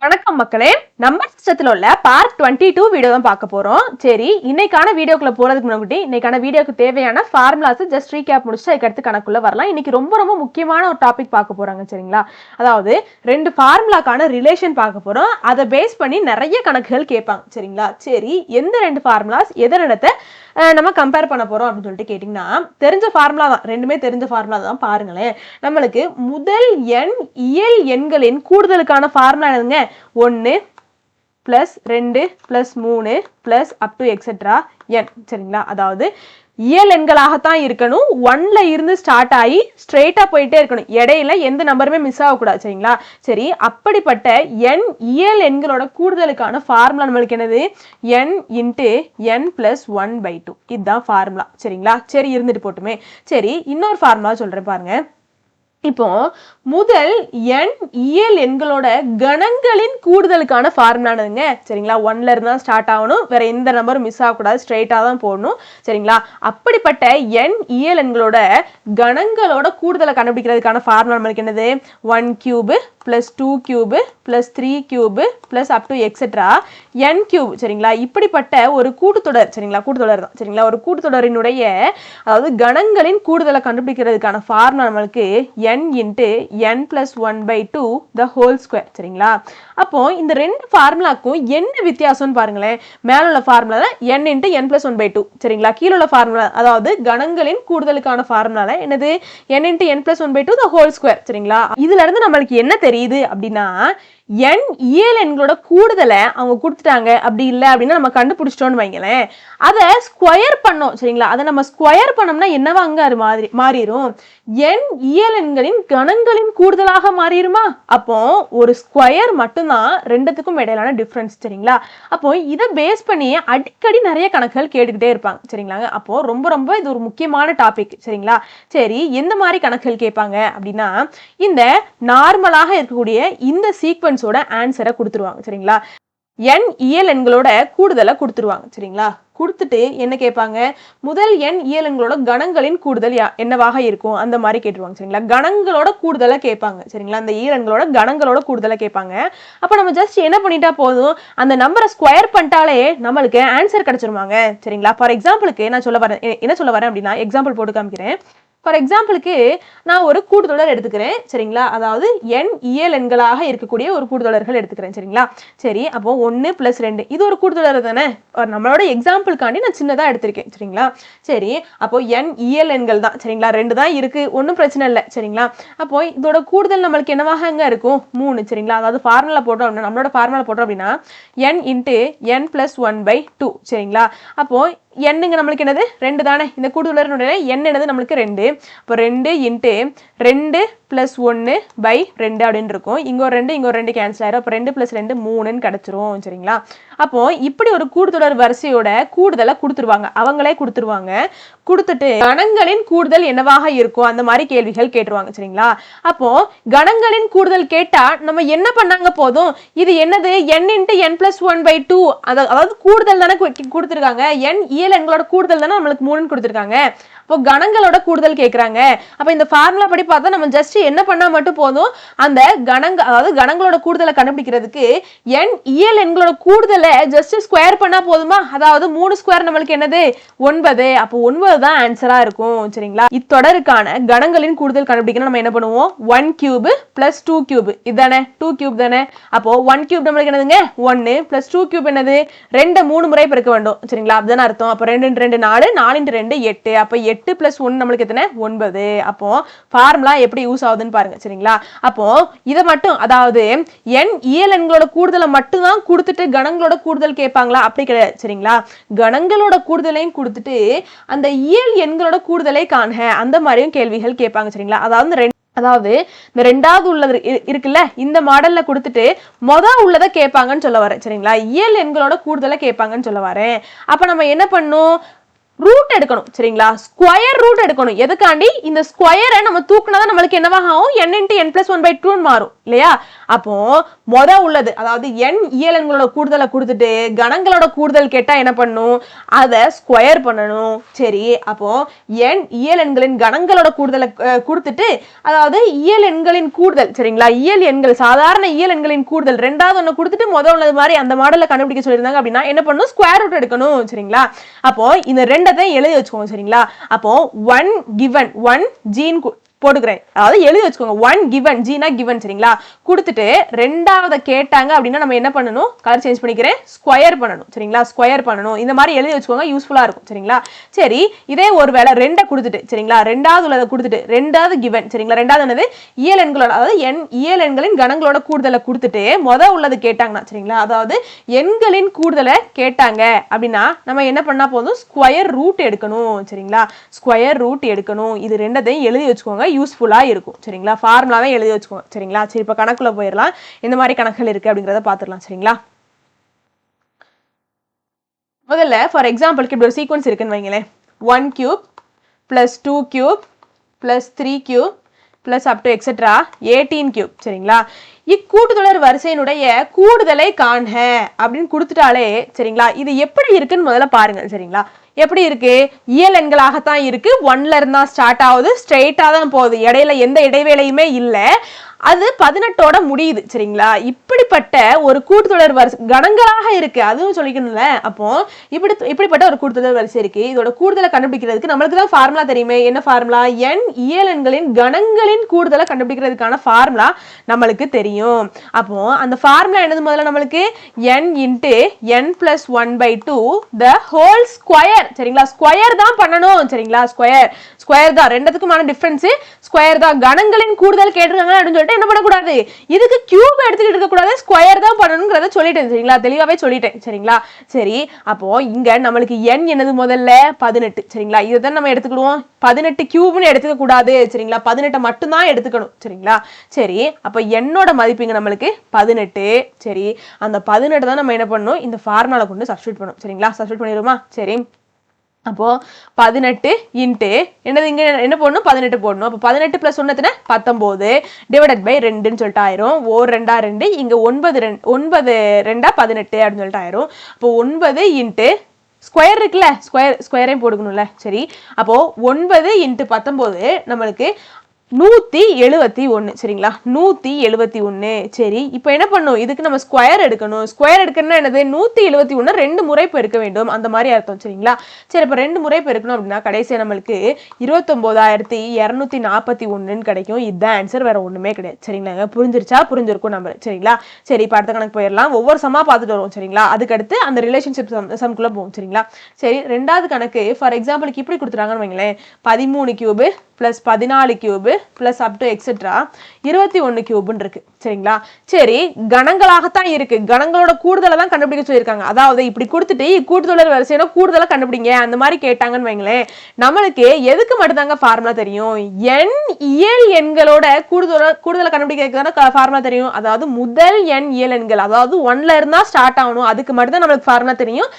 வணக்கம் மக்களே. நம்ம சிஸ்டத்தில் உள்ள பார்ட் டுவெண்ட்டி டூ வீடியோ தான் பார்க்க போகிறோம் சரி இன்னைக்கான வீடியோக்குள்ள போகிறதுக்கு முன்னாடி இன்னைக்கான வீடியோக்கு தேவையான ஃபார்முலாஸ் ஜஸ்ட் ரீகேப் முடிச்சுட்டு அதுக்கடுத்து கணக்குள்ள வரலாம். இன்னைக்கு ரொம்ப ரொம்ப முக்கியமான ஒரு டாபிக் பார்க்க போகிறாங்க சரிங்களா? அதாவது ரெண்டு ஃபார்முலாக்கான ரிலேஷன் பார்க்க போகிறோம் அதை பேஸ் பண்ணி நிறைய கணக்குகள் கேட்பாங்க சரிங்களா? சரி எந்த ரெண்டு ஃபார்முலாஸ் எதனிடத்தை அஹ், நம்ம கம்பேர் பண்ண போகிறோம் அப்படின்னு சொல்லிட்டு கேட்டிங்கன்னா தெரிஞ்ச ஃபார்முலா தான். ரெண்டுமே தெரிஞ்ச ஃபார்முலா தான். பாருங்களேன். நம்மளுக்கு முதல் எண் இயல் எண்களின் கூடுதலுக்கான ஃபார்முலா என்னதுங்க? ஒன்று ப்ளஸ் ரெண்டு ப்ளஸ் மூணு plus up to etcetera N சரிங்களா? அதாவது இயல் எண்களாகத்தான் இருக்கணும். ஒன்ல இருந்து ஸ்டார்ட் ஆகி ஸ்ட்ரெயிட்டாக போயிட்டே இருக்கணும். இடையில எந்த நம்பருமே மிஸ் ஆகக்கூடாது சரிங்களா? சரி அப்படிப்பட்ட என் இயல் எண்களோட கூடுதலுக்கான ஃபார்முலா நம்மளுக்கு என்னது? N into N plus one by two இதுதான் ஃபார்முலா சரிங்களா? சரி இருந்துட்டு போட்டுமே. சரி இன்னொரு ஃபார்முலா சொல்றேன் பாருங்க. இப்போ முதல் எண் இயல் எண்களோட கணங்களின் கூடுதலுக்கான ஃபார்முலானதுங்க சரிங்களா? ஒன்ல இருந்து தான் ஸ்டார்ட் ஆகணும். வேற எந்த நம்பரும் மிஸ் ஆகக்கூடாது. ஸ்ட்ரெயிட்டாக தான் போடணும். சரிங்களா? அப்படிப்பட்ட எண் இயல் எண்களோட கணங்களோட கூடுதலை கண்டுபிடிக்கிறதுக்கான ஃபார்முலா நம்மளுக்கு என்னது? One cube plus two cube plus three cube plus up to etcetera N cube சரிங்களா? இப்படிப்பட்ட ஒரு கூட்டுத்தொடர். சரிங்களா? கூட்டுத்தொடர் தான். சரிங்களா? ஒரு கூட்டுத்தொடரினுடைய அதாவது கணங்களின் கூடுதலை கண்டுபிடிக்கிறதுக்கான ஃபார்முலா நம்மளுக்கு N into N plus one by two the whole square சரிங்களா? அப்போ இந்த ரெண்டு ஃபார்முலாக்கும் என்ன வித்தியாசம்னு பாருங்களேன். மேல உள்ள ஃபார்முலா தான் N into N plus one by two சரிங்களா? கீழே உள்ள ஃபார்முலா அதாவது கணங்களின் கூடுதலுக்கான ஃபார்முலாவில் என்னது? N into N plus one by two the whole square சரிங்களா? இதுல இருந்து நம்மளுக்கு என்ன தெரியுது அப்படின்னா எண் இயல் எண்களோட கூடுதலை அவங்க கொடுத்துட்டாங்க. அப்படி இல்லை அப்படின்னா நம்ம கண்டுபிடிச்சிட்டோன்னு வைங்களேன். அதை ஸ்கொயர் பண்ணோம் சரிங்களா? அதை நம்ம ஸ்கொயர் பண்ணோம்னா என்னவா அங்கே அது மாதிரி மாறிடும் எண் இயல் எண்களின் கணங்களின் கூடுதலாக மாறிடுமா அப்போ ஒரு ஸ்கொயர் மட்டும்தான் ரெண்டுத்துக்கும் இடையிலான டிஃப்ரென்ஸ் சரிங்களா? அப்போ இதை பேஸ் பண்ணி அடிக்கடி நிறைய கணக்குகள் கேட்டுக்கிட்டே இருப்பாங்க சரிங்களாங்க? அப்போ ரொம்ப ரொம்ப இது ஒரு முக்கியமான டாபிக் சரிங்களா? சரி எந்த மாதிரி கணக்குகள் கேட்பாங்க அப்படின்னா இந்த நார்மலாக இருக்கக்கூடிய இந்த சீக்வன்ஸோட ஆன்சரை கொடுத்துருவாங்க சரிங்களா? எண் இயல் எண்களோட கூடுதலை கொடுத்துருவாங்க சரிங்களா? கொடுத்துட்டு என்ன கேட்பாங்க? முதல் எண் இயல் எண்களோட கணங்களின் கூடுதல் யா- என்னவாக இருக்கும்? அந்த மாதிரி கேட்டுருவாங்க சரிங்களா? கணங்களோட கூடுதலை கேட்பாங்க சரிங்களா? அந்த இயல் எண்களோட கணங்களோட கூடுதலை கேட்பாங்க. அப்போ நம்ம ஜஸ்ட் என்ன பண்ணிட்டா போதும்? அந்த நம்பரை ஸ்கொயர் பண்ணிட்டாலே நம்மளுக்கு ஆன்சர் கிடச்சிருவாங்க சரிங்களா? ஃபார் எக்ஸாம்பிளுக்கு நான் சொல்ல வரேன் என்ன சொல்ல வரேன் அப்படின்னா எக்ஸாம்பிள் போட்டு காமிக்கிறேன். ஃபார் எக்ஸாம்பிளுக்கு நான் ஒரு கூட்டுத்தொடர் எடுத்துக்கிறேன் சரிங்களா? அதாவது எண் இயல் எண்களாக இருக்கக்கூடிய ஒரு கூட்டுத்தொடர்கள் எடுத்துக்கிறேன் சரிங்களா? சரி அப்போ ஒன்று ப்ளஸ் ரெண்டு இது ஒரு கூட்டுத்தொடர் தானே? நம்மளோட எக்ஸாம்பிளுக்காண்டி நான் சின்னதாக எடுத்திருக்கேன் சரிங்களா? சரி அப்போ என் இயல் e, எண்கள் தான் சரிங்களா? ரெண்டு தான் இருக்குது ஒன்றும் பிரச்சனை இல்லை சரிங்களா? அப்போ இதோட கூடுதல் நம்மளுக்கு என்னவாக அங்கே இருக்கும்? மூணு சரிங்களா? அதாவது ஃபார்முலா போட்டோம் அப்படின்னா நம்மளோட ஃபார்முலா போட்டோம் அப்படின்னா N into N plus one by two சரிங்களா? அப்போ எண்ணுங்க நம்மளுக்கு என்னது? ரெண்டு தானே. இந்த கூடுதலனுடைய எண் என்னது? நம்மளுக்கு ரெண்டு. இப்போ ரெண்டு இன்ட்டு ரெண்டு ப்ளஸ் ஒன்று பை ரெண்டு அப்படின்னு இருக்கும். இங்கே ஒரு ரெண்டு இங்கே ஒரு ரெண்டு கேன்சல் ஆயிரும். அப்போ ரெண்டு ப்ளஸ் ரெண்டு மூணுன்னு கிடச்சிரும் சரிங்களா? அப்போ இப்படி ஒரு கூடுதல் கூடுதொடர் வரிசையோட கூடுதலை கொடுத்துருவாங்க. அவங்களே கொடுத்துருவாங்க. கொடுத்துட்டு கணங்களின் கூடுதல் என்னவாக இருக்கும்? அந்த மாதிரி கேள்விகள் கேட்டுருவாங்க சரிங்களா? அப்போ கணங்களின் கூடுதல் கேட்டா நம்ம என்ன பண்ணாங்க போதும்? இது என்னது? N into N plus one by two அதாவது கூடுதல் தானே கொடுத்துருக்காங்க. என் இயல் e எண்களோட கூடுதல் தானே நம்மளுக்கு மூணுன்னு கொடுத்துருக்காங்க. அப்போ கணங்களோட கூடுதல் கேட்குறாங்க அப்போ இந்த ஃபார்முலா படி பார்த்தா நம்ம ஜஸ்ட் என்ன பண்ணா மட்டும் போதும்? அந்த கணங்க அதாவது கணங்களோட கூடுதலை கண்டுபிடிக்கிறதுக்கு எண் இயல் எண்களோட கூடுதலை ஜஸ்ட் ஸ்கொயர் பண்ணா போதுமா? அதாவது மூணு ஸ்கொயர் நம்மளுக்கு என்னது? ஒன்பது. அப்போ ஒன்பது தான் ஆன்சரா இருக்கும் சரிங்களா? இத்தொடருக்கான கணங்களின் கூடுதல் கண்டுபிடிக்கணும் நம்ம என்ன பண்ணுவோம்? One cube plus two cube இதுதானே டூ கியூப் தானே? அப்போ ஒன் கியூப் நம்மளுக்கு என்னதுங்க? ஒன்னு பிளஸ் டூ கியூப் என்னது? ரெண்டு மூணு முறை பெருக்க வேண்டும் சரிங்களா? அதுதான் அர்த்தம். அப்போ ரெண்டு ரெண்டு நாலு நாலு ரெண்டு எட்டு. அப்போ எட்டு பிளஸ் ஒன்று நம்மளுக்கு எத்தனை? ஒன்பது. அப்போ ஃபார்முலா எப்படி யூஸ் ஆகுதுன்னு பாருங்க சரிங்களா? அப்போ இதை மட்டும் அதாவது எண் இயல் எண்களோட கூடுதலை மட்டும் தான் கொடுத்துட்டு கணங்களோட கூடுதல் கேட்பாங்களா? அப்படி கிடையாது சரிங்களா? கணங்களோட கூடுதலையும் கொடுத்துட்டு அந்த இயல் எண்களோட கூடுதலை காண்க. அந்த மாதிரியும் கேள்விகள் கேட்பாங்க சரிங்களா? அதாவது ரெண்டு அதாவது இந்த ரெண்டாவது உள்ளது இருக்குல்ல? இந்த மாடல்ல கொடுத்துட்டு மொத உள்ளதை கேட்பாங்கன்னு சொல்ல வரேன் சரிங்களா? இயல் எண்களோட கூடுதலை கேட்பாங்கன்னு சொல்ல வரேன். அப்ப நம்ம என்ன பண்ணும் ரூட் எடுக்கணும் சரிங்களா? ஸ்கொயர் ரூட் எடுக்கணும். எதுக்காண்டி? இந்த ஸ்கொயரை நம்ம தூக்குனா நம்மளுக்கு என்னவாக ஆகும் N into N plus one by டூன்னு மாறும். இல்லையா? அப்போ மொத உள்ளது அதாவது எண் இயலன்களோட கூடுதலை கொடுத்துட்டு கணங்களோட கூடுதல் கேட்டா என்ன பண்ணும்? அதை ஸ்கொயர் பண்ணணும். சரி அப்போ எண் இயல் எண்களின் கணங்களோட கூடுதலை கொடுத்துட்டு அதாவது இயல் எண்களின் கூடுதல் சரிங்களா? இயல் எண்கள் சாதாரண இயல் எண்களின் கூடுதல் ரெண்டாவது ஒன்று கொடுத்துட்டு முதல் உள்ளது மாதிரி அந்த மாடலை கண்டுபிடிக்க சொல்லியிருந்தாங்க அப்படின்னா என்ன பண்ணணும் ஸ்கொயர் ரூட் எடுக்கணும் சரிங்களா? அப்போ இந்த ரெண்டத்தையும் எழுதி வச்சுக்கோங்க சரிங்களா? அப்போ ஒன் கிவன் ஒன் ஜீன் போட்டுக்கிறேன். அதாவது எழுதி வச்சுக்கோங்க. ஒன் கிவன் ஜீனா கிவன் சரிங்களா? கொடுத்துட்டு ரெண்டாவதை கேட்டாங்க அப்படின்னா நம்ம என்ன பண்ணணும்? கலர் சேஞ்ச் பண்ணிக்கிறேன். ஸ்கொயர் பண்ணணும். சரிங்களா? ஸ்கொயர் பண்ணணும். இந்த மாதிரி எழுதி வச்சுக்கோங்க. யூஸ்ஃபுல்லாக இருக்கும். சரிங்களா? சரி இதே ஒரு வேளை ரெண்டை கொடுத்துட்டு சரிங்களா? ரெண்டாவது உள்ளதை கொடுத்துட்டு ரெண்டாவது கிவன் சரிங்களா? ரெண்டாவது என்னது? இயல் எண்களோட அதாவது எண் இயல் எண்களின் கணங்களோட கூடுதலை கொடுத்துட்டு மொத உள்ளது கேட்டாங்கன்னா சரிங்களா? அதாவது எண்களின் கூடுதலை கேட்டாங்க அப்படின்னா நம்ம என்ன பண்ணால் போதும்? ஸ்கொயர் ரூட் எடுக்கணும். சரிங்களா? ஸ்கொயர் ரூட் எடுக்கணும். இது ரெண்டத்தையும் எழுதி வச்சுக்கோங்க. யூஸ்ஃபுல்லாக இருக்கும். சரிங்களா? ஃபார்முலாவே எழுதி வச்சுக்கோங்க சரிங்களா? சரி இப்போ கணக்குல போயிடலாம். இந்த மாதிரி கணக்குகள் இருக்கு அப்படிங்கிறத பார்த்துடலாம் சரிங்களா? முதல்ல ஃபார் எக்ஸாம்பிளுக்கு இப்படி ஒரு சீக்வன்ஸ் இருக்குன்னு வைங்களேன். One cube plus two cube plus three cube plus up to etcetera eighteen cube சரிங்களா? இக்கூட்டுத்தொடர் வரிசையினுடைய கூடுதலை காண்க அப்படின்னு கொடுத்துட்டாலே சரிங்களா? இது எப்படி இருக்குன்னு முதல்ல பாருங்க. சரிங்களா? எப்படி இருக்கு? இயல் எண்களாகத்தான் இருக்கு. ஒன்ல இருந்தா ஸ்டார்ட் ஆகுது. ஸ்ட்ரெயிட்டாக தான் போகுது. இடையில எந்த இடைவேளையுமே இல்லை. அது பதினெட்டோட முடியுது சரிங்களா? இப்படிப்பட்ட ஒரு கூட்டுத்தொடர் வரிசை கணங்களாக இருக்கு. அதுவும் சொல்லிக்கணும்ல? அப்போ இப்படி இப்படிப்பட்ட ஒரு கூட்டுத்தொடர் வரிசை இருக்கு. இதோட கூடுதலை கண்டுபிடிக்கிறதுக்கு நம்மளுக்கு தான் ஃபார்முலா தெரியுமே? என்ன ஃபார்முலா என் இயலன்களின் கணங்களின் கூடுதலை கண்டுபிடிக்கிறதுக்கான ஃபார்முலா நம்மளுக்கு தெரியும். அப்போ அந்த ஃபார்முலா என்னது முதல்ல நம்மளுக்கு? N into N plus one by two the whole square சரிங்களா? ஸ்கொயர் தான் பண்ணணும் சரிங்களா? ஸ்கொயர் ஸ்கொயர் தான். ரெண்டுத்துக்குமான டிஃபரன்ஸ் ஸ்கொயர் தான். கணங்களின் கூடுதல் கேட்டிருக்காங்க அப்படின்னு சொல்லிட்டு என்ன பண்ணக்கூடாது? இதுக்கு கியூப் எடுத்துக்கிட்டு இருக்கக்கூடாது. ஸ்கொயர் தான் பண்ணணுங்கிறத சொல்லிட்டேன். சரிங்களா? தெளிவாகவே சொல்லிட்டேன். சரிங்களா? சரி அப்போ இங்க நம்மளுக்கு என் என்னது முதல்ல? பதினெட்டு. சரிங்களா? இதை தான் நம்ம எடுத்துக்கிடுவோம். பதினெட்டு கியூப்னு எடுத்துக்க கூடாது. சரிங்களா? பதினெட்டை மட்டும்தான் எடுத்துக்கணும். சரிங்களா? சரி அப்போ என்னோட மதிப்புங்க நம்மளுக்கு பதினெட்டு. சரி அந்த பதினெட்டு தான் நம்ம என்ன பண்ணணும்? இந்த ஃபார்முலா கொண்டு சப்ஸ்டியூட் பண்ணணும். சரிங்களா? சப்ஸ்டியூட் பண்ணிடுமா சரி. அப்போது பதினெட்டு இன்ட்டு என்னது இங்கே என்ன போடணும்? பதினெட்டு போடணும். அப்போ பதினெட்டு ப்ளஸ் ஒன்னத்துல பத்தொம்போது டிவைடட் பை ரெண்டுன்னு சொல்லிட்டு ஆயிரும். ஓர் ரெண்டா ரெண்டு. இங்கே ஒன்பது ரெண்டு ஒன்பது ரெண்டா பதினெட்டு அப்படின்னு சொல்லிட்டு ஆயிரும். அப்போ ஒன்பது இன்ட்டு ஸ்கொயர் இருக்குல்ல? ஸ்கொயர் ஸ்கொயரையும் போடுக்கணும்ல சரி. அப்போது ஒன்பது இன்ட்டு பத்தொம்போது நம்மளுக்கு நூற்றி எழுபத்தி ஒன்று சரிங்களா? நூற்றி எழுபத்தி ஒன்று சரி இப்போ என்ன பண்ணும்? இதுக்கு நம்ம ஸ்கொயர் எடுக்கணும். ஸ்கொயர் எடுக்கணும்னா என்னது? நூற்றி எழுபத்தி ஒன்று ரெண்டு முறை பெருக்க வேண்டும். அந்த மாதிரி அர்த்தம் சரிங்களா? சரி இப்போ ரெண்டு முறை பெருக்கணும் அப்படின்னா கடைசியாக நம்மளுக்கு இருபத்தொம்போதாயிரத்தி இரநூத்தி நாற்பத்தி ஒன்றுன்னு கிடைக்கும். இதுதான் ஆன்சர் வேறு ஒன்றுமே கிடையாது. சரிங்களாங்க புரிஞ்சிருச்சா? புரிஞ்சிருக்கும் நம்ம சரிங்களா? சரி இப்போ அடுத்த கணக்கு போயிடலாம். ஒவ்வொரு சமாக பார்த்துட்டு வருவோம் சரிங்களா? அதுக்கடுத்து அந்த ரிலேஷன்ஷிப் சம் சம்குள்ளே போவோம் சரிங்களா? சரி ரெண்டாவது கணக்கு ஃபார் எக்ஸாம்பிளுக்கு இப்படி கொடுத்துட்டாங்கன்னு வைங்களேன். பதிமூணு கியூபு ப்ளஸ் பதினாலு cube plus up to etcetera இருபத்தி ஒன்று கியூப்னு இருக்கு. சரிங்களா? சரி கணங்களாகத்தான் இருக்கு. கணங்களோட கூடுதலை தான் கண்டுபிடிக்க சொல்லியிருக்காங்க. அதாவது இப்படி கொடுத்துட்டு கூட்டுத்தொடர் வரிசையில கூடுதலாக கண்டுபிடிங்க. அந்த மாதிரி கேட்டாங்கன்னு வைங்களேன். நம்மளுக்கு எதுக்கு மட்டும்தாங்க ஃபார்முலா தெரியும்? எண் இயல் எண்களோட கூடுதல கூடுதலை கண்டுபிடிக்கிறதுக்கு தானே ஃபார்முலா தெரியும். அதாவது முதல் எண் இயல் எண்கள். அதாவது ஒன்ல இருந்தால் ஸ்டார்ட் ஆகணும். அதுக்கு மட்டும் தான் நம்மளுக்கு ஃபார்முலா தெரியும்.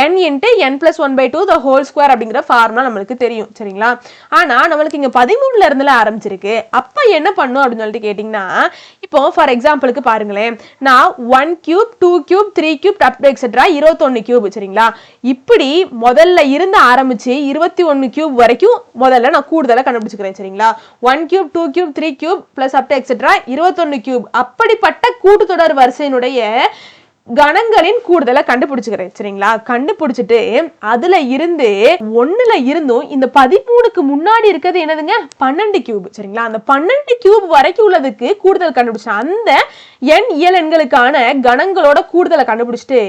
N into N plus one by two the whole square அப்படிங்கிற ஃபார்முலா நம்மளுக்கு தெரியும். சரிங்களா? ஆனா நம்மளுக்கு இங்க பதிமூணுல இருந்துல ஆரம்பிச்சிருக்கு. அப்போ என்ன பண்ணும் அப்படின்னு சொல்லிட்டு கேட்டிங்கன்னா இப்போ ஃபார் எக்ஸாம்பிளுக்கு பாருங்களேன். நான் one cube two cube three cube up etcetera இருபத்தொன்னு கியூப் சரிங்களா? இப்படி முதல்ல இருந்து ஆரம்பித்து இருபத்தி ஒன்று கியூப் வரைக்கும் முதல்ல நான் கூடுதலாக கண்டுபிடிச்சிக்கிறேன் சரிங்களா? One cube two cube three cube plus up etcetera இருபத்தொன்னு கியூப் அப்படிப்பட்ட கூட்டுத்தொடர் வரிசையினுடைய கணங்களின் கூடுதலை கண்டுபிடிச்சுக்கிறேன். சரிங்களா? கண்டுபிடிச்சிட்டு அதுல இருந்து ஒண்ணுல இருந்தும் இந்த பதிமூணுக்கு முன்னாடி இருக்கிறது என்னதுங்க? பன்னெண்டு கியூப் சரிங்களா? அந்த பன்னெண்டு கியூப் வரைக்கும் உள்ளதுக்கு கூடுதல் கண்டுபிடிச்சேன் அந்த எண் இயல் எண்களுக்கான கணங்களோட கூடுதலை கண்டுபிடிச்சிட்டு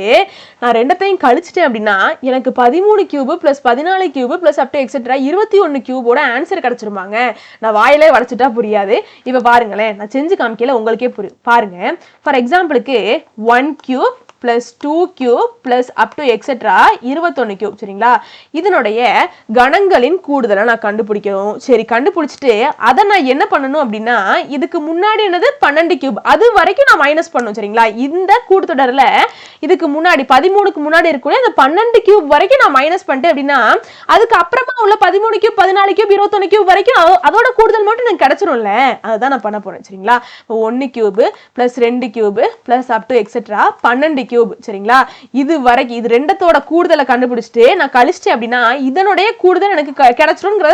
நான் ரெண்டத்தையும் கழிச்சிட்டேன் அப்படின்னா எனக்கு பதிமூணு கியூப் பிளஸ் பதினாலு கியூப் பிளஸ் அப் எக்ஸெட்ரா இருபத்தி ஒன்று கியூபோட ஆன்சர் கிடைச்சிருமாங்க. நான் வாயிலே வரைச்சிட்டா புரியாது. இப்போ பாருங்களேன் நான் செஞ்சு காமிக்கல உங்களுக்கே புரியும். பாருங்க. ஃபார் எக்ஸாம்பிளுக்கு one cube plus two cube plus up to etcetera இருபத்தொன்னு கியூப் சரிங்களா? இதனுடைய கணங்களின் கூடுதலை நான் கண்டுபிடிக்கணும். சரி கண்டுபிடிச்சிட்டு அதை நான் என்ன பண்ணணும் அப்படின்னா இதுக்கு முன்னாடி என்னது? பன்னெண்டு கியூப் அது வரைக்கும் நான் மைனஸ் பண்ணணும் சரிங்களா? இந்த கூட்டுத்தொடரில் இதுக்கு முன்னாடி பதிமூணுக்கு முன்னாடி இருக்கக்கூடிய அந்த பன்னெண்டு கியூப் வரைக்கும் நான் மைனஸ் பண்ணிட்டேன் அப்படின்னா அதுக்கு அப்புறமா உள்ள பதிமூணு கியூப் பதினாலு கியூப் இருபத்தொன்னு கியூப் வரைக்கும் அதோட கூடுதல் மட்டும் எனக்கு கிடைச்சிரும்ல? அதுதான் நான் பண்ண போகிறேன் சரிங்களா? ஒன்று கியூபு ப்ளஸ் ரெண்டு cube plus up to etcetera பன்னெண்டு கியூப் சரிங்களா? இது வரைக்கும் இது ரெண்டத்தோட கூடுதலை கண்டுபிடிச்சிட்டு நான் கழிச்சிட்டேன் அப்படின்னா இதனுடைய கூடுதல் எனக்கு க-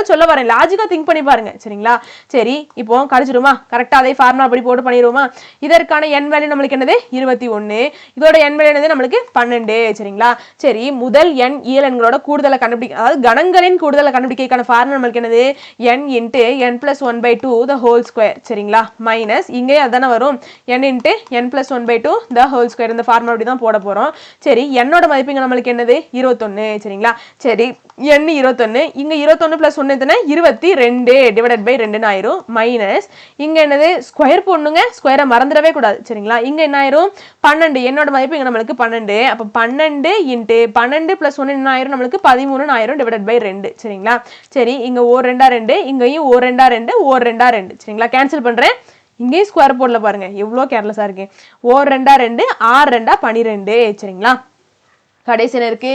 சொல்ல வரேன். லாஜிக்கா திங்க் பண்ணி பாருங்க சரிங்களா? சரி இப்போ கழிச்சிடுமா? கரெக்டாக அதே ஃபார்முலா படி போட்டு பண்ணிடுவோமா? இதற்கான என் வேல்யூ நம்மளுக்கு என்னது? இருபத்தி ஒன்று இதோட என் வேல்யூ என்னது? நம்மளுக்கு பன்னெண்டு சரிங்களா? சரி முதல் எண் இயல் எண்களோட கூடுதலை கண்டுபிடிக்க அதாவது கணங்களின் கூடுதலை கண்டுபிடிக்கிறதுக்கான ஃபார்முலா நம்மளுக்கு என்னது? N into n plus one by two the whole square சரிங்களா? மைனஸ் இங்கே அதானே வரும். N into n plus one by two the whole square இந்த ஃபார்முலா அப்படி தான் போட போகிறோம் சரி என்னோட மதிப்புங்க நம்மளுக்கு என்னது? இருபத்தொன்று சரிங்களா? சரி என் இருபத்தொன்று இங்கே இருபத்தொன்று ப்ளஸ் ஒன்று எத்தனை? இருபத்தி ரெண்டு. டிவைடட் பை ரெண்டுன்னு ஆயிரும். மைனஸ் இங்கே என்னது? ஸ்கொயர் போடணுங்க. ஸ்கொயரை மறந்துடவே கூடாது. சரிங்களா? இங்கே என்ன ஆயிரும்? பன்னெண்டு. என்னோட மதிப்பு இங்கே நம்மளுக்கு பன்னெண்டு. அப்போ பன்னெண்டு இன்ட்டு பன்னெண்டு ப்ளஸ் ஒன்று என்ன ஆயிரும்? நம்மளுக்கு பதிமூணு ஆயிரும். டிவைடட் பை ரெண்டு. சரிங்களா? சரி இங்கே ஓர் ரெண்டா ரெண்டு. இங்கேயும் ஓர் ரெண்டா ரெண்டு. ஓர் ரெண்டா ரெண்டு. சரிங்களா? கேன்சல் பண்ணுறேன் இங்கேயும் ஸ்கொயர் போர்டில் பாருங்க. எவ்வளோ கேர்லெஸ்ஸாக இருக்கு. ஓர் ரெண்டா ரெண்டு ஆறு ரெண்டா பன்னிரெண்டு சரிங்களா? கடைசியில் இருக்கு.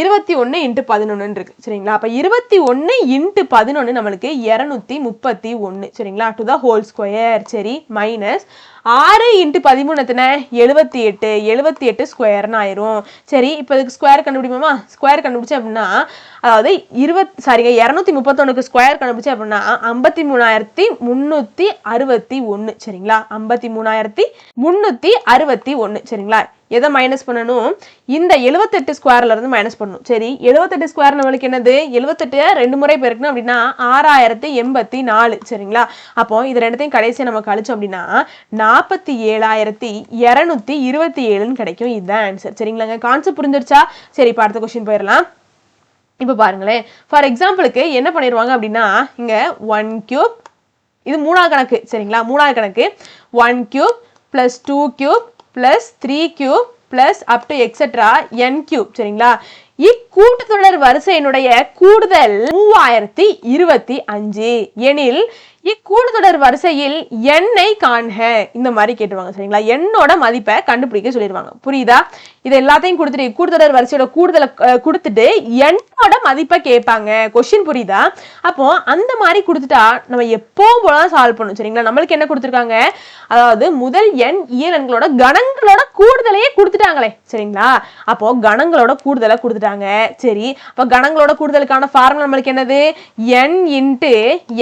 இருபத்தி ஒன்று இன்ட்டு பதினொன்றுன்னு இருக்கு. சரிங்களா? அப்போ இருபத்தி ஒன்று இன்ட்டு பதினொன்று நம்மளுக்கு இரநூத்தி முப்பத்தி ஒன்று சரிங்களா? டு த ஹோல் ஸ்கொயர் சரி? மைனஸ் ஆறு இன்ட்டு பதிமூணு எத்தனை? எழுபத்தி எட்டு. எழுபத்தி எட்டு ஸ்கொயர்னு ஆயிரும். சரி இப்போ இதுக்கு ஸ்கொயர் கண்டுபிடிப்போமா? ஸ்கொயர் கண்டுபிடிச்சேன் அப்படின்னா அதாவது இருபத் சாரிங்க இரநூத்தி முப்பத்தொன்னுக்கு ஸ்கொயர் கண்டுபிடிச்சேன் அப்படின்னா ஐம்பத்தி மூணாயிரத்தி முந்நூற்றி அறுபத்தி ஒன்று சரிங்களா? ஐம்பத்தி மூணாயிரத்தி முந்நூற்றி அறுபத்தி ஒன்று சரிங்களா? எதை மைனஸ் பண்ணணும்? இந்த எழுபத்தெட்டு ஸ்கொயர்லேருந்து மைனஸ் பண்ணணும். சரி எழுபத்தெட்டு ஸ்கொயர் நம்மளுக்கு என்னது? எழுபத்தெட்டு ரெண்டு முறை பெருக்கணும் அப்படின்னா ஆறாயிரத்தி எண்பத்தி நாலு. சரிங்களா? அப்போ இது ரெண்டுத்தையும் கடைசியாக நம்ம கழிச்சோம் அப்படின்னா நாற்பத்தி ஏழாயிரத்தி இரநூத்தி இருபத்தி ஏழுன்னு கிடைக்கும். இதுதான் ஆன்சர் சரிங்களாங்க? கான்செப்ட் புரிஞ்சிருச்சா? சரி இப்போ அடுத்த கொஸ்டின் போயிடலாம். இப்போ பாருங்களேன். ஃபார் எக்ஸாம்பிளுக்கு என்ன பண்ணிடுவாங்க அப்படின்னா இங்கே ஒன் கியூப் இது மூணாவது கணக்கு. சரிங்களா? மூணாவது கணக்கு. One cube plus two cube plus three cube plus up to etcetera n cube சரிங்களா? இக்கூட்டத்தொடர் வரிசையினுடைய கூடுதல் மூவாயிரத்தி இருபத்தி அஞ்சு. எனில் இக்கூடுதொடர் வரிசையில் எண்ணை காண்க. இந்த மாதிரி கேட்டுருவாங்க சரிங்களா? எண்ணோட மதிப்பை கண்டுபிடிக்க சொல்லிடுவாங்க புரியுதா? இது எல்லாத்தையும் கொடுத்துட்டு கூடுதலர் வரிசையோட கூடுதலை கொடுத்துட்டு எண்ணோட மதிப்பை கேட்பாங்க. கொஷின் புரியுதா? அப்போ அந்த மாதிரி கொடுத்துட்டா நம்ம எப்போ போல சால்வ் பண்ணும் சரிங்களா? நம்மளுக்கு என்ன கொடுத்துருக்காங்க? அதாவது முதல் எண் இயல் கணங்களோட கூடுதலையே கொடுத்துட்டாங்களே சரிங்களா? அப்போ கணங்களோட கூடுதலை கொடுத்துட்டாங்க. சரி அப்போ கணங்களோட கூடுதலுக்கான ஃபார்முலா நம்மளுக்கு என்னது? N into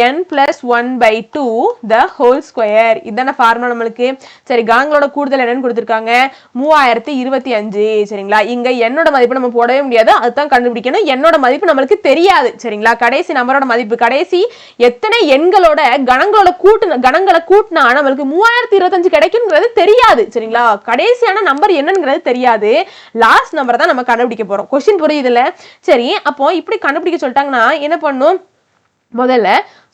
n plus one by two the whole square இதான ஃபார்முலா நம்மளுக்கு? சரி கணங்களோட கூடுதல் என்னன்னு கொடுத்துருக்காங்க. மூவாயிரத்தி இருபத்தி அஞ்சு சரிங்களா? இங்க என்னோட மதிப்பு நம்ம போடவே முடியாது. அதுதான் கண்டுபிடிக்கணும். என்னோட மதிப்பு நம்மளுக்கு தெரியாது சரிங்களா? கடைசி நம்பரோட மதிப்பு. கடைசி எத்தனை எண்களோட கணங்களோட கூட்டு கணங்களை கூட்டினா நம்மளுக்கு மூவாயிரத்தி இருபத்தஞ்சு கிடைக்குங்கிறது தெரியாது சரிங்களா? கடைசியான நம்பர் என்னங்கிறது தெரியாது. லாஸ்ட் நம்பர் தான் நம்ம கண்டுபிடிக்க போறோம். கொஸ்டின் புரியுதுல சரி அப்போ இப்படி கண்டுபிடிக்க சொல்லிட்டாங்கன்னா என்ன பண்ணும்? முதல்ல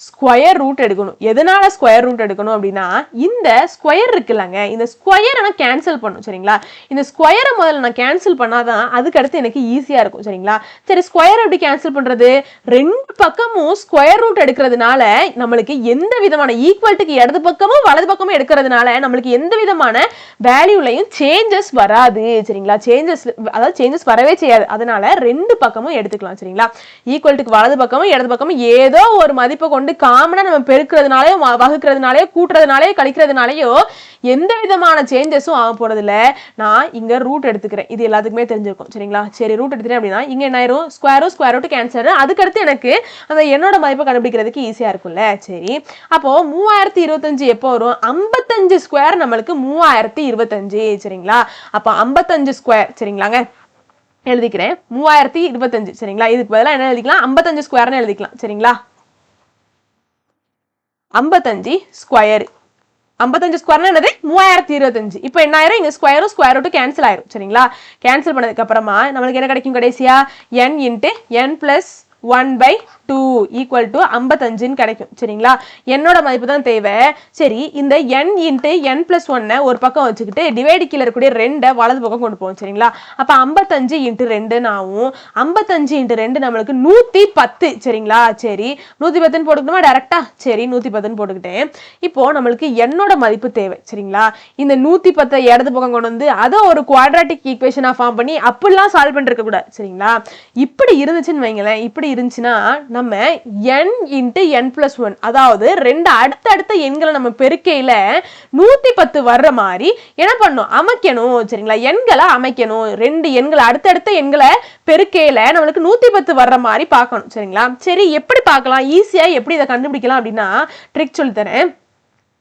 ஸ்கொயர் ரூட் எடுக்கணும். எதனால ஸ்கொயர் ரூட் எடுக்கணும் அப்படின்னா இந்த ஸ்கொயர் இருக்குல்லங்க. இந்த ஸ்கொயரை நான் கேன்சல் பண்ணும் சரிங்களா? இந்த ஸ்கொயரை முதல்ல நான் கேன்சல் பண்ணாதான் அதுக்கு அடுத்து எனக்கு ஈஸியாக இருக்கும் சரிங்களா? சரி ஸ்கொயர் எப்படி கேன்சல் பண்ணுறது ரெண்டு பக்கமும் ஸ்கொயர் ரூட் எடுக்கிறதுனால நம்மளுக்கு எந்த விதமான ஈக்குவல்ட்டுக்கு இடது பக்கமும் வலது பக்கமும் எடுக்கிறதுனால நம்மளுக்கு எந்த விதமான வேல்யூலையும் சேஞ்சஸ் வராது சரிங்களா? சேஞ்சஸ் அதாவது சேஞ்சஸ் வரவே செய்யாது. அதனால ரெண்டு பக்கமும் எடுத்துக்கலாம் சரிங்களா? ஈக்குவல்ட்டுக்கு வலது பக்கமும் இடது பக்கமும் ஏதோ ஒரு மதிப்பை கொண்டு காமனா நம்ம பெருக்கிறதுனாலயோ வ- வகுக்கிறதுனாலயோ கூட்டுறதுனாலயோ கழிக்கிறதுனாலயோ எந்த விதமான சேஞ்சஸும் ஆக போறது நான் இங்க ரூட் எடுத்துக்கிறேன். இது எல்லாத்துக்குமே தெரிஞ்சிருக்கும். சரிங்களா? சரி ரூட் எடுத்துட்டேன் அப்படின்னா இங்க என்ன ஆயிரும்? ஸ்கொயரும் ஸ்கொயர் ரூட் கேன்சர் அதுக்கடுத்து எனக்கு அந்த என்னோட மதிப்பை கண்டுபிடிக்கிறதுக்கு ஈஸியா இருக்கும்ல. சரி. அப்போ மூவாயிரத்தி இருபத்தஞ்சு எப்போ வரும்? ஐம்பத்தஞ்சு ஸ்கொயர் நம்மளுக்கு மூவாயிரத்தி இருபத்தஞ்சு. சரிங்களா? அப்போ ஐம்பத்தஞ்சு ஸ்கொயர் சரிங்களாங்க? எழுதிக்கிறேன். மூவாயிரத்தி இருபத்தஞ்சு. சரிங்களா? இதுக்கு பதிலாக என்ன எழுதிக்கலாம்? ஐம்பத்தஞ்சு ஸ்கொயர்னு எழுதிக்கலாம். சரிங்களா? ஐம்பத்தஞ்சு ஸ்கொயர் ஐம்பத்தஞ்சு ஸ்கொயர்னா என்னது? மூவாயிரத்தி இருபத்தஞ்சு. இப்போ என்ன ஆயிரும்? இங்க ஸ்கொயரும் ஸ்கொயர் ரூட்டும் கேன்சல் ஆயிரும். சரிங்களா? கேன்சல் பண்ணதுக்கு அப்புறமா நம்மளுக்கு என்ன கிடைக்கும் கடைசியா? N into n plus one by two equal to ஐம்பத்தஞ்சுன்னு கிடைக்கும். சரிங்களா? என்னோட மதிப்பு தான் தேவை. சரி இந்த என் இன்ட்டு என் பிளஸ் ஒன்னை ஒரு பக்கம் வச்சுக்கிட்டு டிவைடு கீழே இருக்கக்கூடிய ரெண்டை வலது பக்கம் கொண்டு போவோம். சரிங்களா? அப்போ ஐம்பத்தஞ்சு இன்ட்டு ரெண்டுன்னு ஆகும் ஐம்பத்தஞ்சு இன்ட்டு ரெண்டு நம்மளுக்கு நூற்றி பத்து. சரிங்களா? சரி நூற்றி பத்துன்னு போட்டுக்கணுமா? டேரெக்டா சரி நூற்றி பத்துன்னு போட்டுக்கிட்டேன். இப்போ நம்மளுக்கு என்னோட மதிப்பு தேவை. சரிங்களா? இந்த நூற்றி பத்தை இடது பக்கம் கொண்டு வந்து அதை ஒரு குவாட்ராட்டிக் ஈக்குவேஷனாக ஃபார்ம் பண்ணி அப்படிலாம் சால்வ் பண்ணிருக்க கூடாது சரிங்களா? இப்படி இருந்துச்சுன்னு வைங்களேன். இப்படி இருந்துச்சுன்னா நம்ம n into n plus one அதாவது ரெண்டு அடுத்தடுத்த எண்களை நம்ம பெருக்கையில் நூற்றி பத்து வர்ற மாதிரி என்ன பண்ணணும்? அமைக்கணும் சரிங்களா? எண்களை அமைக்கணும். ரெண்டு எண்களை அடுத்தடுத்த எண்களை பெருக்கையில் நம்மளுக்கு நூற்றி பத்து வர்ற மாதிரி பார்க்கணும் சரிங்களா? சரி எப்படி பார்க்கலாம்? ஈஸியாக எப்படி இதை கண்டுபிடிக்கலாம் அப்படின்னா ட்ரிக் சொல்லித்தரேன்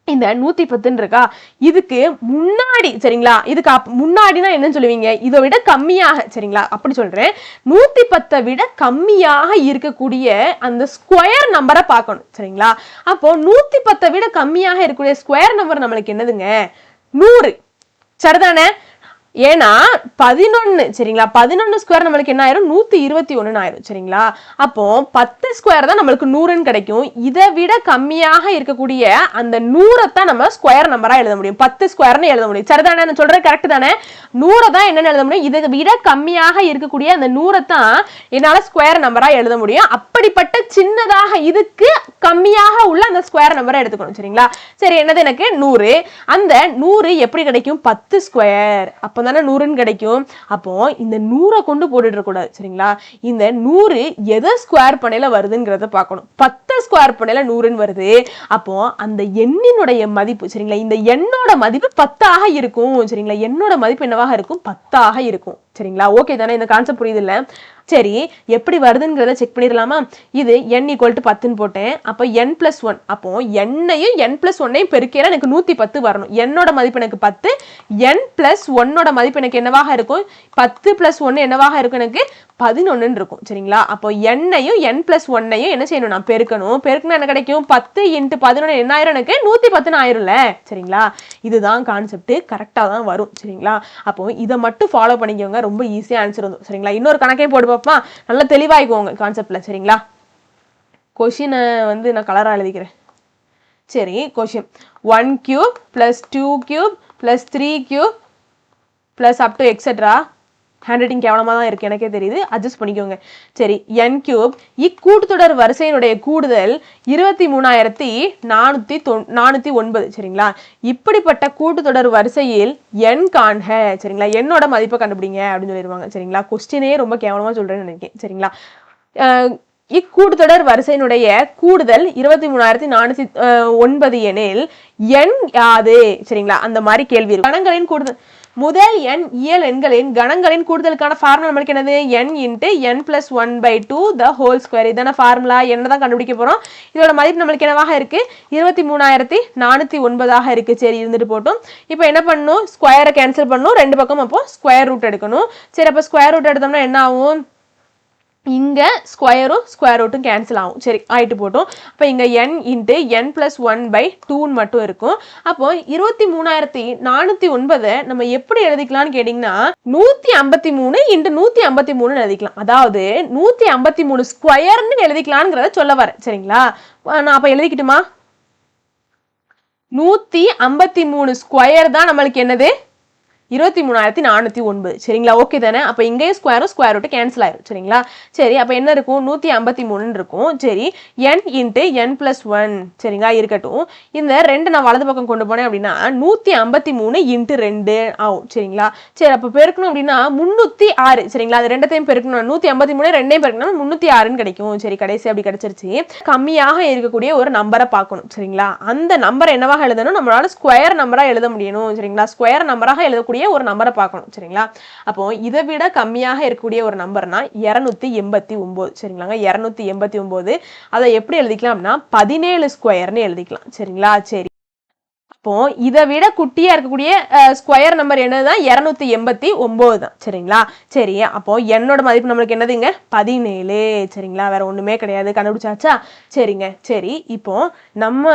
இந்த நூத்தி பத்துன்னு இருக்கா இதுக்கு முன்னாடி சரிங்களா? இதுக்கு அப் முன்னாடினா என்னன்னு சொல்லுவீங்க? இதை விட கம்மியாக சரிங்களா? அப்படி சொல்றேன். நூத்தி பத்தை விட கம்மியாக இருக்கக்கூடிய அந்த ஸ்கொயர் நம்பரை பார்க்கணும் சரிங்களா? அப்போ நூத்தி பத்தை விட கம்மியாக இருக்கக்கூடிய ஸ்கொயர் நம்பர் நம்மளுக்கு என்னதுங்க? நூறு. சரிதானே? ஏன்னா பதினொன்று சரிங்களா? பதினொன்று ஸ்கொயர் நம்மளுக்கு என்ன ஆயிரும்? நூற்றி இருபத்தி ஒன்றுன்னு ஆயிரும் சரிங்களா? அப்போ பத்து ஸ்கொயர் தான் நம்மளுக்கு நூறுன்னு கிடைக்கும். இதை விட கம்மியாக இருக்கக்கூடிய அந்த நூறைத்தான் நம்ம ஸ்கொயர் நம்பராக எழுத முடியும். பத்து ஸ்கொயர்னு எழுத முடியும். சரிதானே? நான் சொல்றது கரெக்ட் தானே? நூறை தான் என்னென்னு எழுத முடியும். இதை விட கம்மியாக இருக்கக்கூடிய அந்த நூறைத்தான் என்னால் ஸ்கொயர் நம்பராக எழுத முடியும். அப்படிப்பட்ட சின்னதாக இதுக்கு கம்மியாக உள்ள அந்த ஸ்கொயர் நம்பரை எடுத்துக்கணும் சரிங்களா? சரி என்னது எனக்கு? நூறு. அந்த நூறு எப்படி கிடைக்கும்? பத்து ஸ்கொயர் அப்போ தானே நூறுன்னு கிடைக்கும். அப்போ இந்த நூறை கொண்டு போட்டுட்டு கூடாது சரிங்களா? இந்த நூறு எதை ஸ்கொயர் பண்ணையில வருதுங்கிறத பார்க்கணும். பத்து ஸ்கொயர் பண்ணையில நூறுன்னு வருது. அப்போ அந்த எண்ணினுடைய மதிப்பு சரிங்களா? இந்த எண்ணோட மதிப்பு பத்தாக இருக்கும் சரிங்களா? எண்ணோட மதிப்பு என்னவாக இருக்கும்? பத்தாக இருக்கும் சரிங்களா? ஓகே தானே? இந்த கான்செப்ட் புரியுது இல்லை? சரி எப்படி வருதுங்கிறத செக் பண்ணிடலாமா? இது என் ஈக்குவல் டு பத்துன்னு போட்டேன். அப்போ என் பிளஸ் ஒன் அப்போ என்னையும் என் பிளஸ் ஒன்னையும் பெருக்கையில எனக்கு நூத்தி பத்து வரணும். என்னோட மதிப்பு எனக்கு பத்து. என் பிளஸ் ஒன்னோட மதிப்பு எனக்கு என்னவாக இருக்கும்? பத்து பிளஸ் ஒன்னு என்னவாக இருக்கும் எனக்கு பதினொன்றுன்னு இருக்கும் சரிங்களா? அப்போ எண்ணையும் என் ப்ளஸ் ஒன்னையும் என்ன செய்யணும்? நான் பெருக்கணும். பெருக்கணும் என்ன கிடைக்கும்? பத்து இன்ட்டு பதினொன்று என்ன ஆயிரம் எனக்கு நூற்றி பத்துன்னு ஆயிரும்ல சரிங்களா? இதுதான் கான்செப்ட் கரெக்டாக தான் வரும் சரிங்களா? அப்போ இதை மட்டும் ஃபாலோ பண்ணிக்கோங்க. ரொம்ப ஈஸியாக ஆன்சர் வந்துடும் சரிங்களா? இன்னொரு கணக்கையும் போட்டு பார்ப்போமா? நல்லா தெளிவாயிக்கோங்க கான்செப்டில் சரிங்களா? கொஷினை வந்து நான் கலராக எழுதிக்கிறேன். சரி question one cube plus two cube plus three cube plus up to etcetera handwriting கேவலமாக தான் இருக்குது எனக்கே தெரியுது. அட்ஜஸ்ட் பண்ணிக்கோங்க. சரி என் கியூப் இக்கூட்டுத்தொடர் வரிசையினுடைய கூடுதல் இருபத்தி மூணாயிரத்தி நானூற்றி தொ நானூற்றி ஒன்பது சரிங்களா? இப்படிப்பட்ட கூட்டுத்தொடர் வரிசையில் என் காண்க. சரிங்களா? என்னோட மதிப்பை கண்டுபிடிங்க அப்படின்னு சொல்லிடுவாங்க சரிங்களா? கொஸ்டினே ரொம்ப கேவலமாக சொல்கிறேன்னு நினைக்கிறேன் சரிங்களா? அஹ் இக்கூடுதொடர் வரிசையினுடைய கூடுதல் இருபத்தி மூணாயிரத்தி நானூத்தி அஹ், ஒன்பது எனில் எண் யாது சரிங்களா? அந்த மாதிரி கேள்வி இருக்கு. கணங்களின் கூடுதல் முதல் எண் இயல் எண்களின் கணங்களின் கூடுதலுக்கான ஃபார்முலா நம்மளுக்கு என்னது? N into n plus one by two the whole square இதான ஃபார்முலா என்ன தான் கண்டுபிடிக்க போகிறோம் இதோட மதிப்பு நம்மளுக்கு என்னவாக இருக்குது இருபத்தி மூணாயிரத்தி நானூற்றி ஒன்பதாக இருக்குது சரி இருந்துட்டு போட்டோம். இப்போ என்ன பண்ணணும் ஸ்கொயரை கேன்சல் பண்ணணும் ரெண்டு பக்கம் அப்போ ஸ்கொயர் ரூட் எடுக்கணும். சரி அப்போ ஸ்கொயர் ரூட் எடுத்தோம்னா என்ன ஆகும்? இங்கே ஸ்கொயரும் ஸ்கொயர் ரூட்டும் கேன்சல் ஆகும். சரி ஆயிட்டு போட்டோம். அப்போ இங்கே n into n plus one by டூன்னு மட்டும் இருக்கும். அப்போ இருபத்தி மூணாயிரத்தி நானூற்றி ஒன்பதை நம்ம எப்படி எழுதிக்கலாம்னு கேட்டிங்கன்னா நூற்றி ஐம்பத்தி மூணு இன்ட்டு நூற்றி ஐம்பத்தி மூணுன்னு எழுதிக்கலாம். அதாவது நூற்றி ஐம்பத்தி மூணு ஸ்கொயர்னு எழுதிக்கலாங்கிறத சொல்ல வரேன் சரிங்களா? நான் அப்போ எழுதிக்கிட்டுமா? நூற்றி ஐம்பத்தி மூணு ஸ்கொயர் தான் நம்மளுக்கு என்னது? இருபத்தி மூணாயிரத்தி நானூற்றி ஒன்பது. சரிங்களா? ஓகே தானே? அப்போ இங்கேயும் ஸ்கொயரும் ஸ்கொயர் ரூட்டு கேன்சல் ஆயிரும். சரிங்களா? சரி அப்போ என்ன இருக்கும்? நூற்றி ஐம்பத்தி மூணுன்னு இருக்கும். சரி n into n plus one சரிங்களா? இருக்கட்டும். இந்த ரெண்டு நான் வலது பக்கம் கொண்டு போனேன் அப்படின்னா நூற்றி ஐம்பத்தி மூணு இன்ட்டு ரெண்டு ஆகும். சரிங்களா? சரி அப்போ பெருக்கணும் அப்படின்னா முந்நூற்றி ஆறு. சரிங்களா? அது ரெண்டத்தையும் பெருக்கணும் நூற்றி ஐம்பத்தி மூணு ரெண்டையும் பெருக்கணும் முந்நூற்றி ஆறுன்னு கிடைக்கும். சரி கடைசி அப்படி கிடச்சிருச்சு. கம்மியாக இருக்கக்கூடிய ஒரு நம்பரை பார்க்கணும். சரிங்களா? அந்த நம்பர் என்னவாக எழுதணும்? நம்மளால ஸ்கொயர் நம்பராக எழுத முடியணும். சரிங்களா? ஸ்கொயர் நம்பராக எழுதக்கூடிய ஒரு நம்பரை பார்க்கணும் சரிங்களா? அப்போ இதை விட கம்மியாக இருக்கக்கூடிய ஒரு நம்பர்னா இரநூத்தி எண்பத்தி ஒன்பது சரிங்களாங்க? இரநூத்தி எண்பத்தி ஒன்பது அதை எப்படி எழுதிக்கலாம் அப்படின்னா பதினேழு ஸ்கொயர்னு எழுதிக்கலாம் சரிங்களா? சரி. அப்போ இதை விட குட்டியா இருக்கக்கூடிய ஸ்கொயர் நம்பர் என்னதுதான்? இரநூத்தி எண்பத்தி ஒன்பது தான். சரிங்களா? சரி அப்போ என்னோட மதிப்பு நம்மளுக்கு என்னதுங்க? பதினேழு. சரிங்களா? வேற ஒண்ணுமே கிடையாது. கண்டுபிடிச்சாச்சா? சரிங்க. சரி இப்போ நம்ம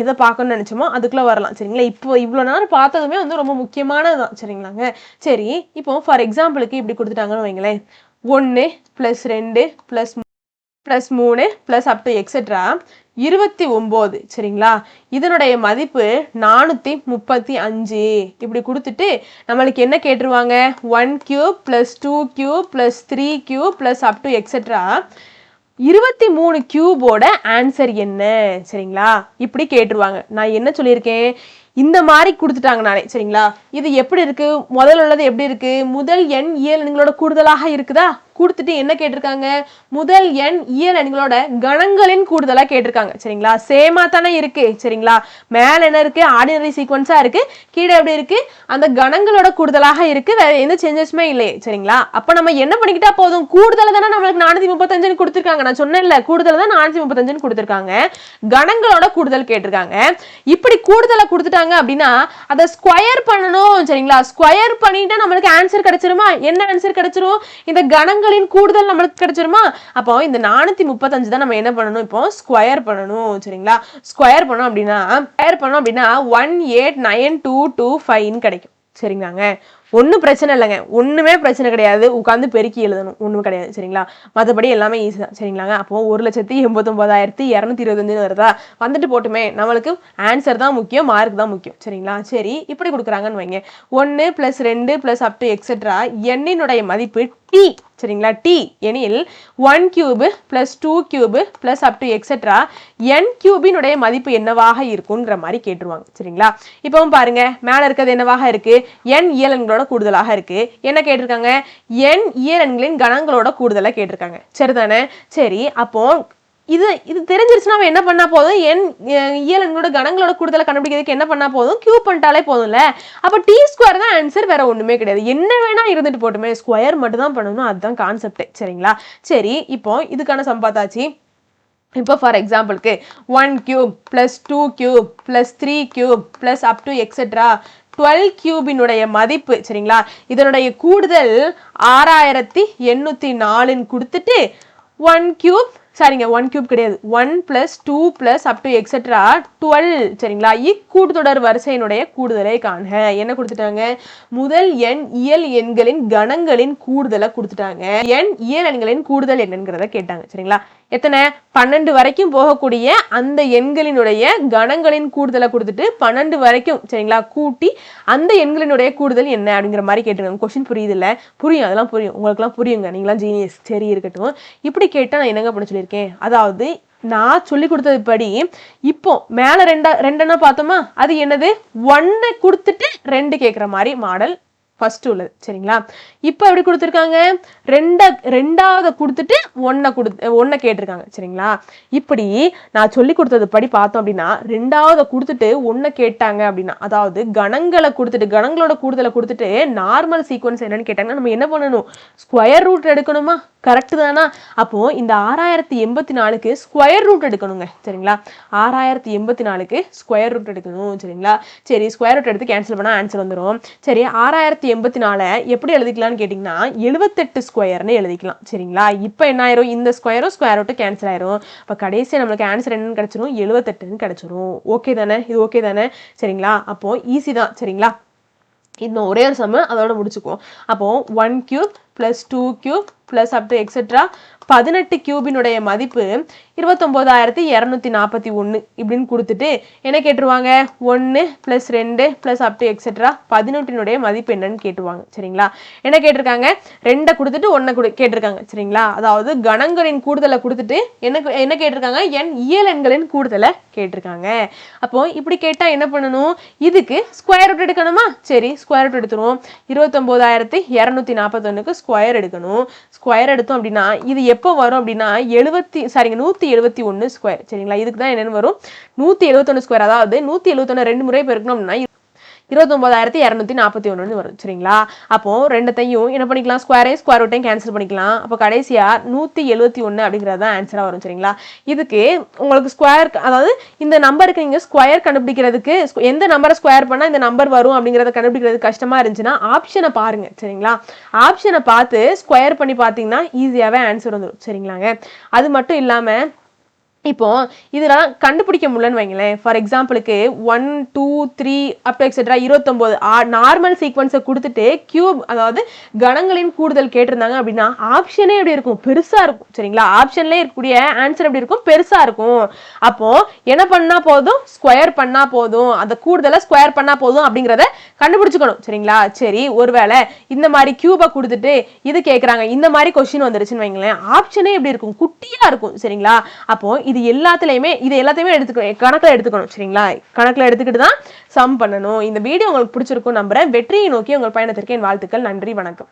எதை பார்க்கணும்னு நினைச்சோமோ அதுக்குள்ள வரலாம். சரிங்களா? இப்போ இவ்வளோ நேரம் பார்த்ததுமே வந்து ரொம்ப முக்கியமானதுதான். சரிங்களாங்க? சரி இப்போ ஃபார் எக்ஸாம்பிளுக்கு இப்படி கொடுத்துட்டாங்கன்னு வைங்களேன். ஒன்று ப்ளஸ் ரெண்டு ப்ளஸ் ப்ளஸ் மூணு ப்ளஸ் அப் டு எக்ஸெட்ரா இருபத்தி ஒம்பது சரிங்களா? இதனுடைய மதிப்பு நானூற்றி முப்பத்தி அஞ்சு. இப்படி கொடுத்துட்டு நம்மளுக்கு என்ன கேட்டுருவாங்க? One cube plus two cube plus three cube plus up to etcetera இருபத்தி மூணு கியூபோட ஆன்சர் என்ன? சரிங்களா? இப்படி கேட்டுருவாங்க. நான் என்ன சொல்லியிருக்கேன்? இந்த மாதிரி கொடுத்துட்டாங்க நானே சரிங்களா? இது எப்படி இருக்குது முதல் உள்ளது எப்படி இருக்குது முதல் எண் இயல் எண்களோட கூடுதலாக இருக்குதா? கொடுத்துட்டு என்ன கேட்டிருக்காங்க? முதல் எண் இயல் எண்களோட கணங்களின் கூடுதலா கேட்டிருக்காங்க. சரிங்களா? சேமா தானே இருக்கு. சரிங்களா? மேலே என்ன இருக்கு? ஆர்டினரி சீக்வன்ஸாக இருக்கு. கீழே எப்படி இருக்கு? அந்த கணங்களோட கூடுதலாக இருக்கு. வேற எந்த சேஞ்சஸுமே இல்லையே. சரிங்களா? அப்போ நம்ம என்ன பண்ணிக்கிட்டா போதும்? கூடுதல் தானே நம்மளுக்கு நானூத்தி முப்பத்தஞ்சுன்னு கொடுத்துருக்காங்க. நான் சொன்னேன்ல கூடுதல் தான் நானூத்தி முப்பத்தஞ்சுன்னு கொடுத்துருக்காங்க. கணங்களோட கூடுதல் கேட்டிருக்காங்க. இப்படி கூடுதலை கொடுத்துட்டாங்க அப்படின்னா அதை ஸ்கொயர் பண்ணணும். சரிங்களா? ஸ்கொயர் பண்ணிட்டு நம்மளுக்கு ஆன்சர் கிடைச்சிருமா? என்ன ஆன்சர் கிடைச்சிரும்? இந்த கணங்களின் கூடுதல் நம்மளுக்கு கிடைச்சிருமா? அப்போ இந்த நானூத்தி முப்பத்தஞ்சு தான் நம்ம என்ன பண்ணணும்? இப்போ ஸ்கொயர் பண்ணணும் சரிங்களா? ஸ்கொயர் பண்ணோம் அப்படின்னா ஸ்கொயர் பண்ணோம் அப்படின்னா one eight nine two two ஃபைவ்னு கிடைக்கும். சரிங்களாங்க? ஒன்றும் பிரச்சனை இல்லைங்க. ஒன்றுமே பிரச்சனை கிடையாது. உட்காந்து பெருக்கி எழுதணும். ஒன்றும் கிடையாது சரிங்களா? மற்றபடி எல்லாமே ஈஸி தான் சரிங்களாங்க? அப்போ ஒரு லட்சத்தி எண்பத்தொம்போதாயிரத்தி இரநூத்தி இருபத்தஞ்சுன்னு வருதா? வந்துட்டு போட்டுமே நம்மளுக்கு ஆன்சர் தான் முக்கியம் மார்க் தான் முக்கியம் சரிங்களா? சரி இப்படி கொடுக்குறாங்கன்னு வைங்க. ஒன்று ப்ளஸ் ரெண்டு ப்ளஸ் அப் டு எக்ஸட்ரா எண்ணினுடைய மதிப்பு டி சரிங்களா? டி எனில் one cube plus two cube plus up to etcetera n கியூபினுடைய மதிப்பு என்னவாக இருக்குன்ற மாதிரி கேட்டுருவாங்க. சரிங்களா? இப்போவும் பாருங்க மேலே இருக்கிறது என்னவாக இருக்கு? என் இயலன்களோட கூடுதலாக இருக்கு. என்ன கேட்டிருக்காங்க? என் இயலன்களின் கணங்களோட கூடுதலாக கேட்டிருக்காங்க. சரிதானே? சரி அப்போ இது இது தெரிஞ்சிருச்சுன்னா அவன் என்ன பண்ணா போதும்? என் இயல் இயலங்களோட கணங்களோட கூடுதலை கண்டுபிடிக்கிறதுக்கு என்ன பண்ணா போதும்? கியூ பண்ணிட்டாலே போதும்ல? அப்போ டி ஸ்கொயர் தான் ஆன்சர் வேற ஒன்றுமே கிடையாது. என்ன வேணா இருந்துட்டு போட்டுமே ஸ்கொயர் மட்டும் தான் பண்ணணும். அதுதான் கான்செப்டே சரிங்களா? சரி இப்போ இதுக்கான சம்பாத்தாச்சு இப்போ ஃபார் எக்ஸாம்பிளுக்கு one cube plus two cube plus three cube plus up to etcetera twelve கியூபினுடைய மதிப்பு சரிங்களா? இதனுடைய கூடுதல் ஆறாயிரத்தி எண்ணூற்றி நாலுன்னு கொடுத்துட்டு ஒன் கியூப் சரிங்க ஒன் கியூப் கிடையாது. One plus two plus up to etcetera twelve சரிங்களா? இக்கூட்டுத்தொடர் வரிசையினுடைய கூடுதலை காண்க. என்ன கொடுத்துட்டாங்க? முதல் எண் இயல் எண்களின் கணங்களின் கூடுதலை கொடுத்துட்டாங்க. எண் இயல் எண்களின் கூடுதல் என்னங்கிறத கேட்டாங்க சரிங்களா? எத்தனை? பன்னெண்டு வரைக்கும் போகக்கூடிய அந்த எண்களினுடைய கணங்களின் கூடுதலை கொடுத்துட்டு பன்னெண்டு வரைக்கும் சரிங்களா கூட்டி அந்த எண்களினுடைய கூடுதல் என்ன அப்படிங்கிற மாதிரி கேட்டுருக்காங்க கொஸ்டின் புரியுது இல்லை புரியும் அதெல்லாம் புரியும். உங்களுக்குலாம் புரியுங்க. நீங்களாம் ஜீனியஸ் சரி இருக்கட்டும். இப்படி கேட்டால் நான் என்னங்க பண்ண சொல்லியிருக்கேன்? அதாவது நான் சொல்லி கொடுத்தது படி இப்போ மேலே ரெண்டா ரெண்டுன்னா பார்த்தோமா? அது என்னது? ஒன்று கொடுத்துட்டு ரெண்டு கேட்குற மாதிரி மாடல் ஃபர்ஸ்ட் உள்ளது சரிங்களா? இப்போ எப்படி கொடுத்துருக்காங்க? ரெண்ட ரெண்டாவது கொடுத்துட்டு ஒன்றை கொடுத்து ஒன்றை கேட்டிருக்காங்க சரிங்களா? இப்படி நான் சொல்லி கொடுத்தது படி பார்த்தோம் அப்படின்னா ரெண்டாவது கொடுத்துட்டு ஒன்றை கேட்டாங்க அப்படின்னா அதாவது கணங்களை கொடுத்துட்டு கணங்களோட கூடுதலை கொடுத்துட்டு நார்மல் சீக்வன்ஸ் என்னன்னு கேட்டாங்கன்னா நம்ம என்ன பண்ணணும்? ஸ்கொயர் ரூட் எடுக்கணுமா? கரெக்டு தானா? அப்போது இந்த ஆறாயிரத்தி எண்பத்தி நாலுக்கு ஸ்கொயர் ரூட் எடுக்கணுங்க சரிங்களா? ஆறாயிரத்தி எண்பத்தி நாலுக்கு ஸ்கொயர் ரூட் எடுக்கணும் சரிங்களா? சரி ஸ்கொயர் ரூட் எடுத்து கேன்சல் பண்ணால் ஆன்சர் வந்துடும் சரி ஆறாயிரத்தி எண்பத்தி நாலை எப்படி எழுதிக்கலாம்னு கேட்டிங்கன்னா எழுபத்தெட்டு ஸ்கொயர்னு எழுதிக்கலாம் சரிங்களா? இப்போ என்ன ஆயிரும்? இந்த ஸ்கொயரும் ஸ்கொயர் ரூட்டு கேன்சல் ஆயிரும். அப்போ கடைசியாக நம்மளுக்கு ஆன்சர் என்னன்னு கிடச்சிரும்? எழுபத்தெட்டுன்னு கிடச்சிரும். ஓகே தானே? இது ஓகே தானே? சரிங்களா? அப்போது ஈஸி தான் சரிங்களா? இன்னும் ஒரே ஒரு சம்மு அதோட முடிச்சுக்குவோம். அப்போது one cube plus two cube plus up to etcetera பதினெட்டு கியூபினுடைய மதிப்பு இருபத்தொம்போதாயிரத்தி இரநூத்தி நாற்பத்தி ஒன்று இப்படின்னு கொடுத்துட்டு என்ன கேட்டுருவாங்க? ஒன்று ப்ளஸ் ரெண்டு ப்ளஸ் அப் டு எக்ஸெட்ரா பதினெட்டினுடைய மதிப்பு என்னன்னு கேட்டுருவாங்க. சரிங்களா? என்ன கேட்டிருக்காங்க? ரெண்டை கொடுத்துட்டு ஒன்றை கொடு கேட்டிருக்காங்க. சரிங்களா? அதாவது கணங்களின் கூடுதலை கொடுத்துட்டு என்ன என்ன கேட்டிருக்காங்க? என் இயல் எண்களின் கூடுதலை கேட்டிருக்காங்க. அப்போ இப்படி கேட்டால் என்ன பண்ணணும்? இதுக்கு ஸ்கொயர் ரூட் எடுக்கணுமா? சரி ஸ்கொயர் ரூட் எடுத்துருவோம். இருபத்தொம்போதாயிரத்தி இரநூத்தி நாற்பத்தொன்னுக்கு ஸ்கொயர் எடுக்கணும். ஸ்கொயர் எடுத்தோம் அப்படின்னா இது எப்போ வரும் அப்படின்னா எழுபத்தி சாரிங்க நூற்றி எழுபத்தி ஒன்று ஸ்கொயர் சரிங்களா? இதுக்கு தான் என்னென்னு வரும். நூற்றி எழுபத்தொன்று ஸ்கொயர் அதாவது நூற்றி எழுபத்தொன்று ரெண்டு முறை பெருக்கணும் அப்படின்னா இருபத்தொம்போதாயிரத்தி இரநூத்தி நாற்பத்தி ஒன்றுன்னு வரும் சரிங்களா? அப்போ ரெண்டத்தையும் என்ன பண்ணிக்கலாம்? ஸ்கொயரையும் ஸ்கொயர் ரூட்டையும் கேன்சல் பண்ணிக்கலாம். அப்போ கடைசியாக நூற்றி எழுபத்தி ஒன்று அப்படிங்கிறது தான் ஆன்சராக வரும் சரிங்களா? இதுக்கு உங்களுக்கு ஸ்கொயர் அதாவது இந்த நம்பருக்கு நீங்கள் ஸ்கொயர் கண்டுபிடிக்கிறதுக்கு எந்த நம்பரை ஸ்கொயர் பண்ணால் இந்த நம்பர் வரும் அப்படிங்கிறத கண்டுபிடிக்கிறது கஷ்டமாக இருந்துச்சுன்னா ஆப்ஷனை பாருங்கள் சரிங்களா? ஆப்ஷனை பார்த்து ஸ்கொயர் பண்ணி பார்த்தீங்கன்னா ஈஸியாகவே ஆன்சர் வந்துடும் சரிங்களாங்க? அது மட்டும் இல்லாமல் இப்போ இதெல்லாம் கண்டுபிடிக்க முடியலன்னு வைங்களேன். ஃபார் எக்ஸாம்பிளுக்கு one two three up etcetera இருபத்தொம்போது. நார்மல் சீக்வன்ஸை கொடுத்துட்டு கியூப் அதாவது கணங்களின் கூடுதல் கேட்டிருந்தாங்க அப்படின்னா ஆப்ஷனே எப்படி இருக்கும்? பெருசாக இருக்கும். சரிங்களா? ஆப்ஷன்லேயே இருக்கக்கூடிய ஆன்சர் எப்படி இருக்கும்? பெருசாக இருக்கும். அப்போ என்ன பண்ணால் போதும்? ஸ்கொயர் பண்ணால் போதும். அந்த கூடுதலை ஸ்கொயர் பண்ணால் போதும் அப்படிங்கிறத கண்டுபிடிச்சிக்கணும். சரிங்களா? சரி ஒருவேளை இந்த மாதிரி கியூபை கொடுத்துட்டு இது கேட்குறாங்க இந்த மாதிரி கொஸ்டின் வந்துருச்சுன்னு வைங்களேன். ஆப்ஷனே எப்படி இருக்கும்? குட்டியாக இருக்கும். சரிங்களா? அப்போது இது எல்லாத்துலேயுமே இது எல்லாத்தையுமே எடுத்துக்கணும் கணக்கில் எடுத்துக்கணும் சரிங்களா? கணக்கில் எடுத்துக்கிட்டு தான் சம் பண்ணணும். இந்த வீடியோ உங்களுக்கு பிடிச்சிருக்கும் நம்புகிறேன் வெற்றியை நோக்கி உங்கள் பயணத்திற்கு என் வாழ்த்துக்கள். நன்றி வணக்கம்.